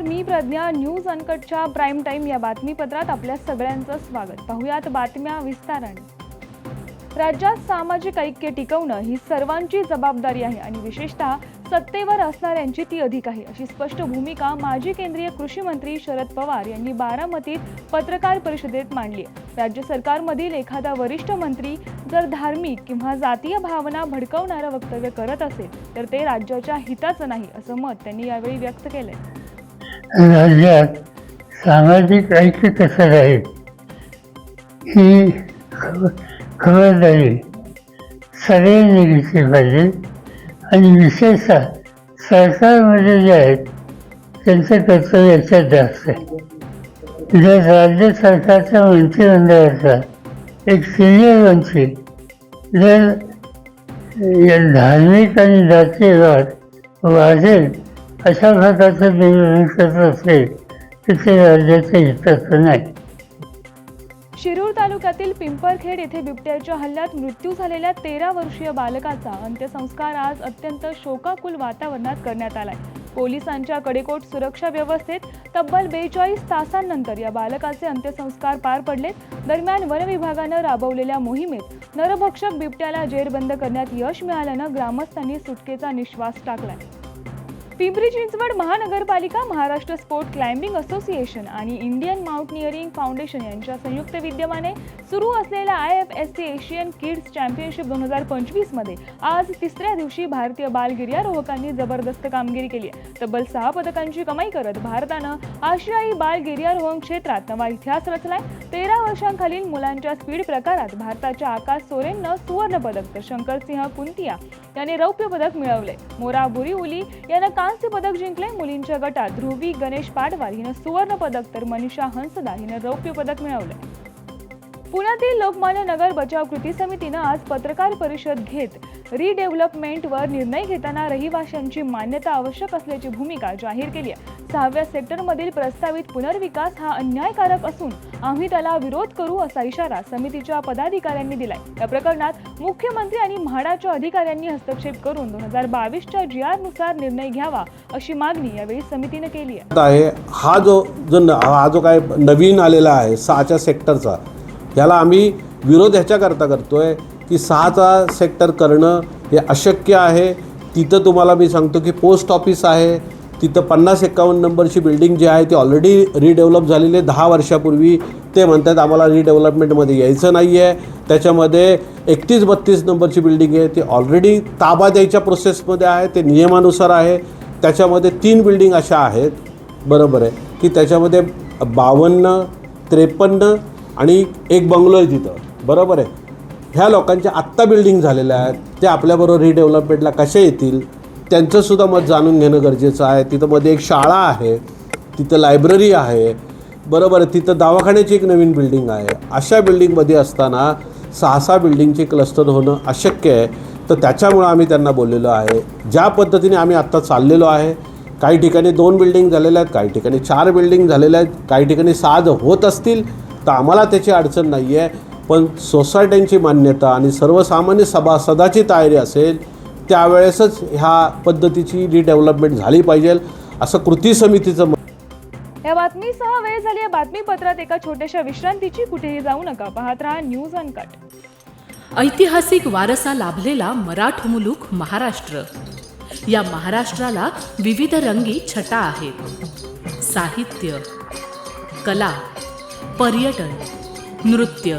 नमस्कार मी प्रज्ञा. न्यूज अनकटच्या प्राईम टाईम या बातमीपत्रात आपल्या सगळ्यांचं स्वागत. पाहुयात बातम्या विस्ताराने. राज्यात सामाजिक ऐक्य टिकवणं ही सर्वांची जबाबदारी आहे आणि विशेषतः सत्तेवर असणाऱ्यांची ती अधिक आहे. अशी स्पष्ट भूमिका माजी केंद्रीय कृषी मंत्री शरद पवार यांनी बारामतीत पत्रकार परिषदेत मांडली राज्य सरकारमधील एखादा वरिष्ठ मंत्री जर धार्मिक किंवा जातीय भावना भडकवणारं वक्तव्य करत असेल तर ते राज्याच्या हिताचं नाही असं मत त्यांनी यावेळी व्यक्त केलंय. राज्यात सामाजिक ऐक्य कसं राहील? ही खबरदारी सगळ्यांनी घेतली पाहिजे आणि विशेषतः सरकारमध्ये जे आहेत त्यांचं कर्तव्य याच्यात जास्त आहे. जर राज्य सरकारच्या मंत्रिमंडळाचा एक सिनियर मंत्री जर या धार्मिक आणि जातीयवाद वाढेल अशा प्रकारचं नियोजन करत असेल तर ते राज्याच्या हिताचं नाही. शिरूर तालुक्यातील पिंपरखेड येथे बिबट्याच्या हल्ल्यात मृत्यू झालेल्या तेरा वर्षीय बालकाचा अंत्यसंस्कार आज अत्यंत शोकाकुल वातावरणात करण्यात आलाय. पोलिसांच्या कडेकोट सुरक्षा व्यवस्थेत तब्बल बेचाळीस तासांनंतर या बालकाचे अंत्यसंस्कार पार पडले दरम्यान वन विभागानं राबवलेल्या मोहिमेत नरभक्षक बिबट्याला जेरबंद करण्यात यश मिळाल्यानं ग्रामस्थांनी सुटकेचा निश्वास टाकलाय. पिंपरी चिंचवड महानगरपालिका महाराष्ट्र स्पोर्ट क्लाइम्बिंग असोसिएशन आणि इंडियन माउंटनिअरिंग फाउंडेशन यांच्या संयुक्त विद्यमाने सुरू असलेल्या I F S C Asian kids championship दोन हजार पंचवीसमध्ये आज तिसऱ्या दिवशी भारतीय बाल गिर्यारोहकांनी जबरदस्त कामगिरी केली आहे. तब्बल सहा पदकांची कमाई करत भारतानं आशियाई बाल गिर्यारोहण क्षेत्रात नवा इतिहास रचलाय. तेरा वर्षांखालील मुलांच्या स्पीड प्रकारात भारताच्या आकाश सोरेननं सुवर्ण पदक तर शंकरसिंह कुंतिया याने रौप्य पदक मिळवले. मोरा बुरीउली यानं कांस्य पदक जिंकले. मुलींच्या गटात ध्रुवी गणेश पाडवार हिनं सुवर्ण पदक तर मनीषा हंसदा हिनं रौप्य पदक मिळवले. पुण्यातील लोकमान्य नगर बचाव कृती समितीनं आज पत्रकार परिषद घेत रिडेव्हलपमेंटवर निर्णय घेताना रहिवाशांची मान्यता आवश्यक असल्याची भूमिका जाहीर केली आहे. सहाव्या सेक्टरमधील प्रस्तावित पुनर्विकास हा अन्यायकारक असून आम्ही त्याला विरोध करू असा इशारा समितीच्या पदाधिकाऱ्यांनी दिलाय. या प्रकरणात मुख्यमंत्री आणि म्हाडाच्या अधिकाऱ्यांनी हस्तक्षेप करून दोन हजार बावीसच्या जी आरनुसार निर्णय घ्यावा अशी मागणी यावेळी समितीनं केली आहे. हा जो जो न हा जो काय नवीन आलेला आहे सहाच्या सेक्टरचा याला आम्ही विरोध ह्याच्याकरता करतो की सहाचा सेक्टर करणं हे अशक्य आहे. तिथं तुम्हाला मी सांगतो की पोस्ट ऑफिस आहे. तिथं पन्नास एकावन्न नंबरची बिल्डिंग जी आहे ती ऑलरेडी रिडेव्हलप झालेली आहे. दहा वर्षापूर्वी ते म्हणतात आम्हाला रिडेव्हलपमेंटमध्ये यायचं नाही आहे त्याच्यामध्ये एकतीस बत्तीस नंबरची बिल्डिंग आहे. ती ऑलरेडी ताबा द्यायच्या प्रोसेसमध्ये आहे. ते नियमानुसार आहे. त्याच्यामध्ये तीन बिल्डिंग अशा आहेत. बरोबर आहे. की त्याच्यामध्ये बावन्न त्रेपन्न आणि एक बंगलो आहे तिथं. बरोबर आहे. ह्या लोकांच्या आत्ता बिल्डिंग झालेल्या आहेत ते आपल्याबरोबर रिडेव्हलपमेंटला कसे येतील त्यांचंसुद्धा मत जाणून घेणं गरजेचं आहे. तिथं मध्ये एक शाळा आहे तिथं लायब्ररी आहे बरोबर आहे तिथं दवाखान्याची एक नवीन बिल्डिंग आहे. अशा बिल्डिंगमध्ये असताना सहा सहा बिल्डिंगचे क्लस्टर होणं अशक्य आहे. तर त्याच्यामुळं आम्ही त्यांना बोललेलो आहे. ज्या पद्धतीने आम्ही आत्ता चाललेलो आहे काही ठिकाणी दोन बिल्डिंग झालेल्या आहेत काही ठिकाणी चार बिल्डिंग झालेल्या आहेत काही ठिकाणी सहा होत असतील तर आम्हाला त्याची अडचण नाही आहे पण सोसायट्यांची मान्यता आणि सर्वसामान्य सभासदाची तयारी असेल त्यावेळेसच ह्या पद्धतीची रिडेव्हलपमेंट झाली पाहिजे असं कृती समितीचं मत या बातमीसह वेळ झाली या बातमीपत्रात एका छोट्याशा विश्रांतीची. कुठेही जाऊ नका पाहत राहा न्यूज अनकट. ऐतिहासिक वारसा लाभलेला मराठ मुलूक महाराष्ट्र. या महाराष्ट्राला विविध रंगी छटा आहेत. साहित्य कला पर्यटन नृत्य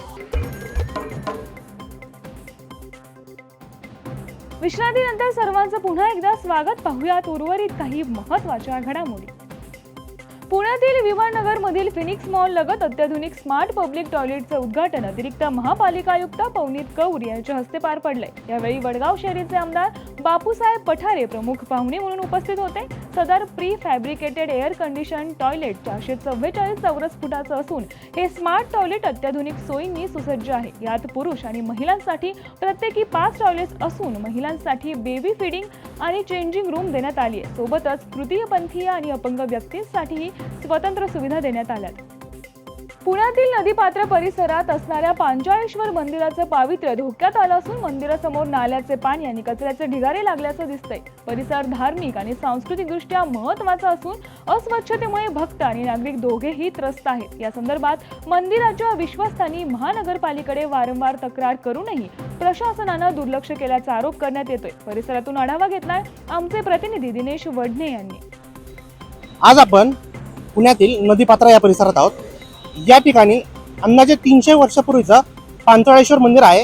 विश्रांतीनंतर सर्वांचं पुन्हा एकदा स्वागत. पाहूयात उर्वरित काही महत्त्वाच्या घडामोडी. पुण्यातील विमाननगर मधील फिनिक्स मॉल लगत अत्याधुनिक स्मार्ट पब्लिक टॉयलेटचं उद्घाटन. अतिरिक्त महापालिका आयुक्त पवनीत कौर यांच्या हस्ते पार पडलंय. यावेळी वडगाव शहरीचे आमदार बापूसाहेब पठारे प्रमुख पाहुणे म्हणून उपस्थित होते. सदर prefabricated air condition toilet चारशे चव्वेचाळीस चौरस फुटाचं असून हे स्मार्ट टॉयलेट अत्याधुनिक सोयींनी सुसज्ज आहे. यात पुरुष आणि महिलांसाठी प्रत्येकी पाच टॉयलेट्स असून महिलांसाठी बेबी फिडिंग आणि चेंजिंग रूम देण्यात आली आहे. सोबतच तृतीयपंथीय आणि अपंग व्यक्तींसाठीही स्वतंत्र सुविधा देण्यात आल्यात. पुण्यातील नदीपात्र परिसरात असणाऱ्या पांचाळेश्वर मंदिराचं पावित्र्य धोक्यात आलं असून मंदिरासमोर नाल्याचे पाणी आणि कचऱ्याचे ढिगारे लागल्याचं दिसतंय. परिसर धार्मिक आणि सांस्कृतिकदृष्ट्या महत्त्वाचा असून अस्वच्छतेमुळे भक्त आणि नागरिक दोघेही त्रस्त आहेत. या संदर्भात मंदिराच्या विश्वस्तांनी महानगरपालिकेकडे वारंवार तक्रार करूनही प्रशासनानं दुर्लक्ष केल्याचा आरोप करण्यात येतोय. परिसरातून आढावा घेतलाय आमचे प्रतिनिधी दिनेश वडणे यांनी. आज आपण पुण्यातील नदीपात्रा या परिसरात आहोत. या ठिकाणी अंदाजे तीनशे वर्षापूर्वीचं पांचोळेश्वर मंदिर आहे.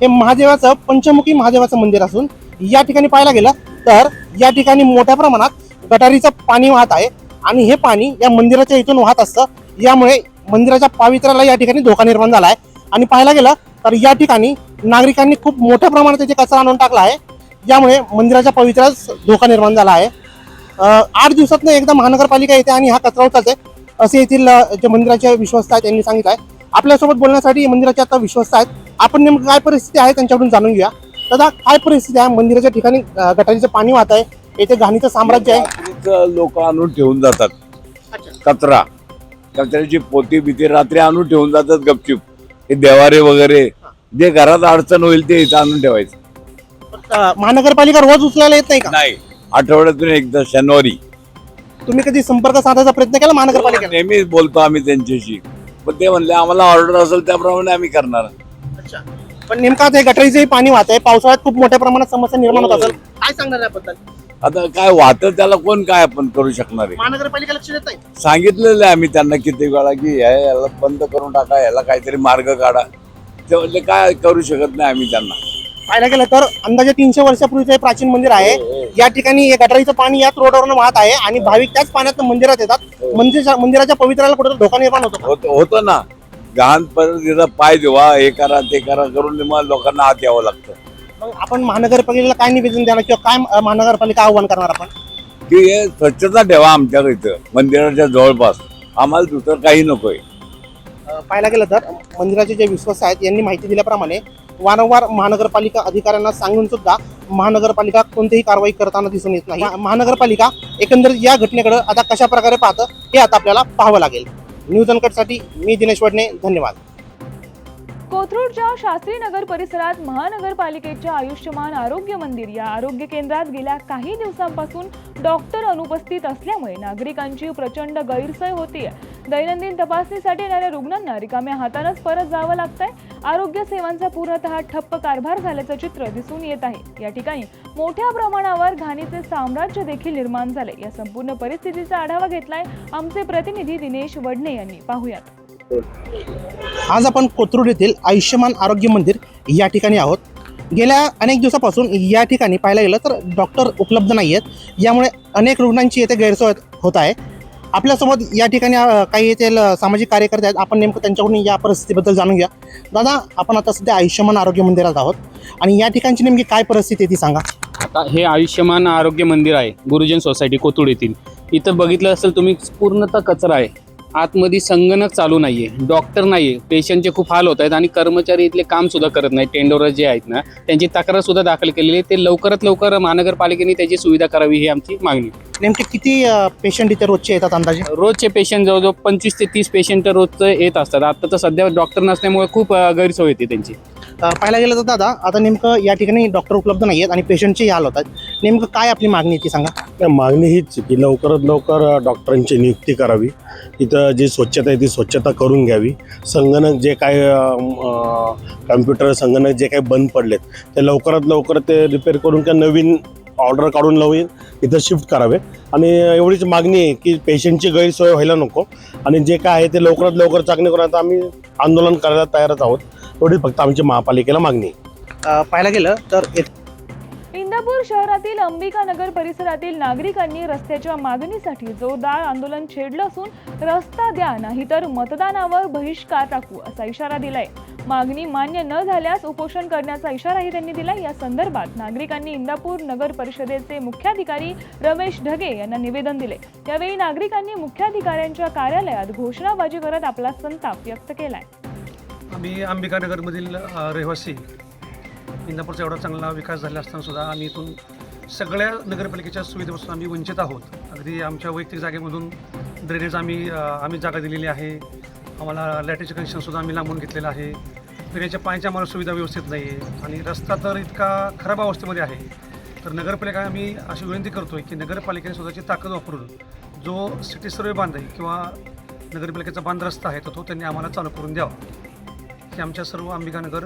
हे महादेवाचं पंचमुखी महादेवाचं मंदिर असून या ठिकाणी पाहायला गेलं तर या ठिकाणी मोठ्या प्रमाणात गटारीचं पाणी वाहत आहे आणि हे पाणी या मंदिराच्या इथून वाहत असतं. यामुळे मंदिराच्या पावित्र्याला या ठिकाणी धोका निर्माण झाला आहे. आणि पाहायला गेलं तर या ठिकाणी नागरिकांनी खूप मोठ्या प्रमाणात त्याचे कचरा आणून टाकला आहे. यामुळे मंदिराच्या पवित्र्यास धोका निर्माण झाला आहे. आठ दिवसातनं एकदा महानगरपालिका येते आणि हा कचरा उचलते. असे येथील जे मंदिराचे विश्वस्त आहेत त्यांनी सांगितलं आहे. आपल्यासोबत बोलण्यासाठी मंदिराचे आता विश्वस्त आहेत. आपण नेमकं काय परिस्थिती आहे त्यांच्याकडून जाणून घेऊया. दादा काय परिस्थिती आहे? मंदिराच्या ठिकाणी गटारीचं पाणी वाहत आहे. येथे घाणीचं साम्राज्य आहे. लोक आणून ठेवून जातात. कचरा. कचऱ्याची पोती बिती रात्री आणून ठेवून जातात गपचूप. हे देवारे वगैरे. जे घरात अडचण होईल ते इथं आणून ठेवायचं. महानगरपालिका रोज उचलायला येत नाही का? नाही. आठवड्यातून एकदा शनिवारी. तुम्ही कधी संपर्क साधायचा प्रयत्न केला महानगरपालिकेने नेहमीच बोलतो आम्ही त्यांच्याशी. पण ते म्हणले आम्हाला ऑर्डर असेल त्याप्रमाणे आम्ही करणार. अच्छा. पण नेमकं हे गटारीचंही पाणी वाहत आहे. पावसाळ्यात खूप मोठ्या प्रमाणात समस्या निर्माण होत असेल. काय सांगणार याबद्दल? आता काय वाहतं त्याला कोण काय आपण करू शकणार आहे? महानगरपालिका लक्ष देत नाही. सांगितलेलं आहे आम्ही त्यांना किती वेळा की हे याला बंद करून टाका याला काहीतरी मार्ग काढा. ते म्हणले काय करू शकत नाही आम्ही त्यांना. पाहायला गेलं तर अंदाजे तीनशे वर्षापूर्वीचं हे प्राचीन मंदिर आहे. या ठिकाणी हे गटारीचं पाणी याच रोडवरून वाहत आहे आणि भाविक त्याच पाण्यात मंदिरात येतात. मंदिराच्या मंदिराच्या पवित्राला कुठे धोका निर्माण होतो? होत होतं ना. घाण तिथं पाय देवा हे करा ते करा करून लोकांना आत यावं लागतं. मग आपण महानगरपालिकेला काय निवेदन देणार किंवा काय महानगरपालिका आव्हान करणार आपण? की हे स्वच्छता ठेवा आमच्या इथं मंदिराच्या जवळपास. आम्हाला दुसरं काही नकोय. पाहायला गेलं तर मंदिराचे जे विश्वास आहेत यांनी माहिती दिल्याप्रमाणे वारंवार महानगरपालिका अधिकाऱ्यांना सांगून सुद्धा महानगरपालिका कोणतीही कारवाई करताना दिसून येत नाही. महानगरपालिका एकंदरीत या घटनेकडे आता कशा प्रकारे पाहतं हे आता आपल्याला पाहावं लागेल. न्यूज अनकटसाठी मी दिनेश वडणे धन्यवाद. कोथरूडच्या शास्त्री नगर परिसरात महानगरपालिकेच्या आयुष्यमान आरोग्य मंदिर या आरोग्य केंद्रात गेल्या काही दिवसांपासून डॉक्टर अनुपस्थित असल्यामुळे नागरिकांची प्रचंड गैरसोय होतीये. दैनंदिन तपासणीसाठी येणाऱ्या रुग्णांना रिकाम्या हातानंच परत जावं लागतंय. आरोग्य सेवांचा पूर्णतः ठप्प कारभार झाल्याचं चित्र दिसून येत आहे. या ठिकाणी मोठ्या प्रमाणावर घाणीचे साम्राज्य देखील निर्माण झाले या संपूर्ण परिस्थितीचा आढावा घेतलाय आमचे प्रतिनिधी दिनेश वडणे यांनी. पाहुयात. आज आपण कोथरूड येथील आयुष्यमान आरोग्य मंदिर या ठिकाणी आहोत. गेल्या अनेक दिवसापासून या ठिकाणी पाहायला गेलं तर डॉक्टर उपलब्ध नाही आहेत यामुळे अनेक रुग्णांची येथे गैरसोय होत आहे. आपल्यासोबत या ठिकाणी काही येथील सामाजिक कार्यकर्ते आहेत. आपण नेमकं त्यांच्याकडून या परिस्थितीबद्दल जाणून घ्या. दादा आपण आता सध्या आयुष्यमान आरोग्य मंदिरात आहोत. आणि या ठिकाणची नेमकी काय परिस्थिती आहे ती सांगा. आता हे आयुष्यमान आरोग्य मंदिर आहे गुरुजन सोसायटी कोथुड येथील. इथं बघितलं असेल तुम्ही पूर्णतः कचरा आहे. आतमध्ये संगणक चालू नाही आहे डॉक्टर नाही आहे पेशंटचे खूप हाल होत आहेत आणि कर्मचारी इथले कामसुद्धा करत नाहीत टेंडर जे आहेत ना त्यांची तक्रारसुद्धा दाखल केलेली आहे. ते लवकरात लवकर महानगरपालिकेने त्याची सुविधा करावी ही आमची मागणी नेमके किती पेशंट इथे रोजचे येतात अंदाजे? रोजचे पेशंट जवळजवळ पंचवीस ते तीस पेशंट रोजचं येत असतात. आता तर सध्या डॉक्टर नसल्यामुळे खूप गैरसोय येते त्यांची. पाहायला गेलं तर दादा आता नेमकं या ठिकाणी डॉक्टर उपलब्ध नाही आहेत आणि पेशंटचे हाल होतात नेमकं काय आपली मागणी आहे ती सांगा. नाही, मागणी हीच की लवकरात लवकर डॉक्टरांची नियुक्ती करावी. इथं जी स्वच्छता आहे ती स्वच्छता करून घ्यावी. संगणक जे काय कम्प्युटर संगणक जे काही बंद पडलेत ते लवकरात लवकर ते रिपेअर करून किंवा नवीन ऑर्डर काढून नवीन इथं शिफ्ट करावे. आणि एवढीच मागणी आहे की पेशंटची गैरसोय व्हायला नको. आणि जे काय आहे ते लवकरात लवकर चाचणी करून आता आम्ही आंदोलन करायला तयारच आहोत. एवढीच फक्त आमची महापालिकेला मागणी आहे. अ, पाहायला गेलं तर येत- इंदापूर शहरातील अंबिका नगर परिसरातील नागरिकांनी रस्त्याच्या मागणीसाठी जोरदार आंदोलन छेडलं असून रस्ता द्या नाहीतर मतदानावर बहिष्कार टाकू असा इशारा दिलाय. मागणी मान्य न झाल्यास उपोषण करण्याचा इशाराही त्यांनी दिला या संदर्भात नागरिकांनी इंदापूर नगर परिषदेचे मुख्याधिकारी रमेश ढगे यांना निवेदन दिले त्यावेळी नागरिकांनी मुख्याधिकाऱ्यांच्या कार्यालयात घोषणाबाजी करत आपला संताप व्यक्त केलाय. आम्ही अंबिकानगरमधील रहिवासी इंदापूरचा एवढा चांगला विकास झाला असताना सुद्धा आम्ही इथून सगळ्या नगरपालिकेच्या सुविधेपासून आम्ही वंचित आहोत. अगदी आमच्या वैयक्तिक जागेमधून ड्रेनेज आम्ही आम्ही जागा दिलेली आहे. आम्हाला लॅटरीचं कनेक्शनसुद्धा आम्ही लांबून घेतलेलं आहे. पिण्याच्या पाण्याच्या आम्हाला सुविधा व्यवस्थित नाही आहे आणि रस्ता तर इतका खराब अवस्थेमध्ये आहे. तर नगरपालिका आम्ही अशी विनंती करतो आहे की नगरपालिकेने स्वतःची ताकद वापरून जो सिटी सर्वे बांध आहे किंवा नगरपालिकेचा बांध रस्ता आहे तर तो त्यांनी आम्हाला चालू करून द्यावा. ही आमच्या सर्व अंबिकानगर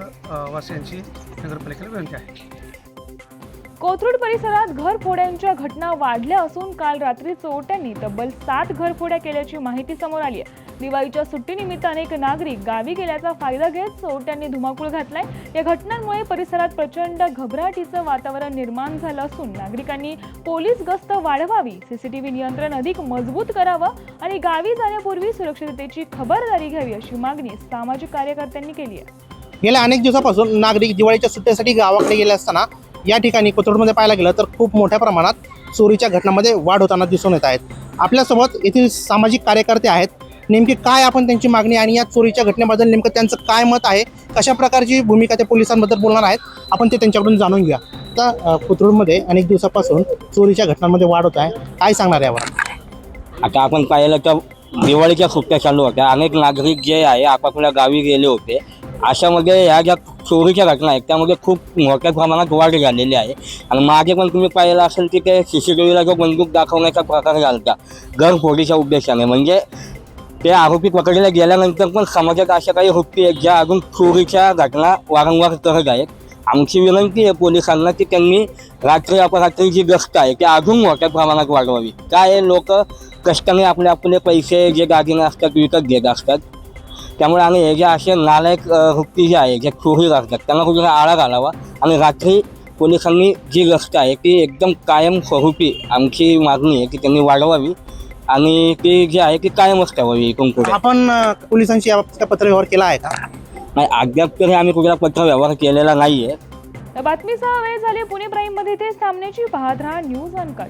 वासियांची नगरपालिकेला विनंती आहे. कोथरूड परिसरात घरफोड्यांच्या घटना वाढल्या असून काल रात्री चोरट्यांनी तब्बल सात घरफोड्या केल्याची माहिती समोर आली आहे. दिवाळीच्या सुट्टीनिमित्त अनेक नागरिक गावी गेल्याचा फायदा घेत चोरट्यांनी धुमाकूळ घातलाय. या घटनांमुळे परिसरात प्रचंड घबराटीचं वातावरण निर्माण झालं असून नागरिकांनी पोलीस गस्त वाढवावी सीसीटीव्ही नियंत्रण अधिक मजबूत करावं आणि गावी जाण्यापूर्वी सुरक्षिततेची खबरदारी घ्यावी अशी मागणी सामाजिक कार्यकर्त्यांनी केली आहे. गेल्या अनेक दिवसापासून नागरिक दिवाळीच्या सुट्टीसाठी गावाकडे गेले असताना या ठिकाणी कोथरूडमध्ये पाहायला गेलं तर खूप मोठ्या प्रमाणात चोरीच्या घटनांमध्ये वाढ होताना दिसून येत आहेत. आपल्यासोबत येथील सामाजिक कार्यकर्ते आहेत नेमकी काय आपण त्यांची मागणी आणि या चोरीच्या घटनेबद्दल नेमकं त्यांचं काय मत आहे कशा प्रकारची भूमिका त्या पोलिसांबद्दल बोलणार आहेत आपण ते त्यांच्याकडून जाणून घेऊया. आता अ, कोथरूडमध्ये अनेक दिवसापासून चोरीच्या घटनांमध्ये वाढ होत आहे. काय सांगणार यावर? आता आपण पाहिलं तर दिवाळीच्या सुट्ट्या चालू होत्या. अनेक नागरिक जे आहे आपापल्या गावी गेले होते. अशामध्ये ह्या ज्या चोरीच्या घटना आहेत त्यामध्ये खूप मोठ्या प्रमाणात वाढ झालेली आहे. आणि मागे पण तुम्ही पाहिलं असेल की ते सी सी टी व्हीला जो बंदूक दाखवण्याचा प्रकार झाला घरफोडीच्या उद्देशाने. म्हणजे ते आरोपी पकडले गेल्यानंतर पण समाजात अशा काही वृत्ती आहेत ज्या अजून चोरीच्या घटना वारंवार करत आहेत. आमची विनंती आहे पोलिसांना की त्यांनी रात्री अपरात्री जी गस्त आहे ती अजून मोठ्या प्रमाणात वाढवावी. काय लोक कष्टाने आपले आपले पैसे जे दागिने असतात विकत घेत असतात. त्यामुळे आम्ही हे जे असे नालायक वृत्ती जे आहे जे चोरी असतात त्यांना कुठे आळा घालावा आणि रात्री पोलिसांनी जी गस्त आहे ती एकदम कायम स्वरूपी आमची मागणी आहे की त्यांनी वाढवावी. आणि ती जी आहे ती कायमच ठेवावी पुढे आपण अ, पोलिसांशी याबाबत पत्रव्यवहार केला आहे का? नाही अद्याप तरी आम्ही कुठला पत्र व्यवहार केलेला नाही आहे या बातमीसह वेळ झाली पुणे प्राईममध्ये तेच थांबण्याची पाहत राहा न्यूज अनकट.